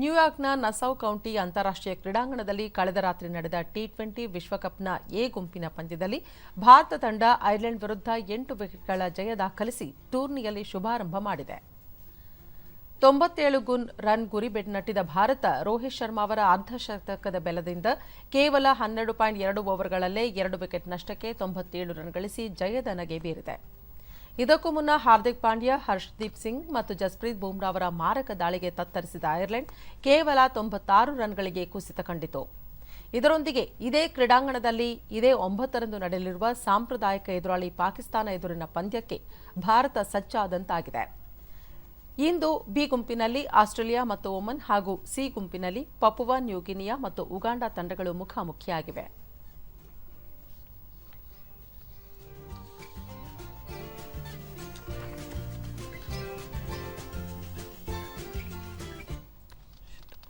ನ್ಯೂಯಾರ್ಕ್ನ ನಸೌ county ಅಂತಾರಾಷ್ಟ್ರೀಯ ಕ್ರೀಡಾಂಗಣದಲ್ಲಿ ಕಳೆದ ರಾತ್ರಿ ನಡೆದ ಟಿ ಟ್ವೆಂಟಿ ವಿಶ್ವಕಪ್ನ ಎ ಗುಂಪಿನ ಪಂದ್ಯದಲ್ಲಿ ಭಾರತ ತಂಡ ಐರ್ಲೆಂಡ್ ವಿರುದ್ಧ ಎಂಟು ವಿಕೆಟ್ಗಳ ಜಯ ದಾಖಲಿಸಿ ಟೂರ್ನಿಯಲ್ಲಿ ಶುಭಾರಂಭ ಮಾಡಿದೆ. ತೊಂಬತ್ತೇಳು ಗುನ್ ರನ್ ಗುರಿ ಬೆನ್ನಟ್ಟಿದ ಭಾರತ, ರೋಹಿತ್ ಶರ್ಮಾ ಅವರ ಅರ್ಧಶತಕದ ಬೆಲದಿಂದ ಕೇವಲ ಹನ್ನೆರಡು ಪಾಯಿಂಟ್ ಎರಡು ಓವರ್ಗಳಲ್ಲೇ ಎರಡು ವಿಕೆಟ್ ನಷ್ಟಕ್ಕೆ ತೊಂಬತ್ತೇಳು ರನ್ ಗಳಿಸಿ ಜಯದ ನಗೆ ಬೀರಿದೆ. ಇದಕ್ಕೂ ಮುನ್ನ ಹಾರ್ದಿಕ್ ಪಾಂಡ್ಯ, ಹರ್ಷದೀಪ್ ಸಿಂಗ್ ಮತ್ತು ಜಸ್ಪ್ರೀತ್ ಬೂಮ್ರಾ ಅವರ ಮಾರಕ ದಾಳಿಗೆ ತತ್ತರಿಸಿದ ಐರ್ಲೆಂಡ್ ಕೇವಲ ತೊಂಬತ್ತಾರು ರನ್ಗಳಿಗೆ ಕುಸಿತ ಕಂಡಿತು. ಇದರೊಂದಿಗೆ ಇದೇ ಕ್ರೀಡಾಂಗಣದಲ್ಲಿ ಇದೇ ಒಂಬತ್ತರಂದು ನಡೆಯಲಿರುವ ಸಾಂಪ್ರದಾಯಿಕ ಎದುರಾಳಿ ಪಾಕಿಸ್ತಾನ ಎದುರಿನ ಪಂದ್ಯಕ್ಕೆ ಭಾರತ ಸಜ್ಜಾದಂತಾಗಿದೆ ಇಂದು ಬಿ ಗುಂಪಿನಲ್ಲಿ ಆಸ್ಟ್ರೇಲಿಯಾ ಮತ್ತು ಒಮನ್ ಹಾಗೂ ಸಿ ಗುಂಪಿನಲ್ಲಿ ಪಪುವಾ ನ್ಯೂಗಿನಿಯಾ ಮತ್ತು ಉಗಾಂಡ ತಂಡಗಳು ಮುಖಾಮುಖಿಯಾಗಿವೆ.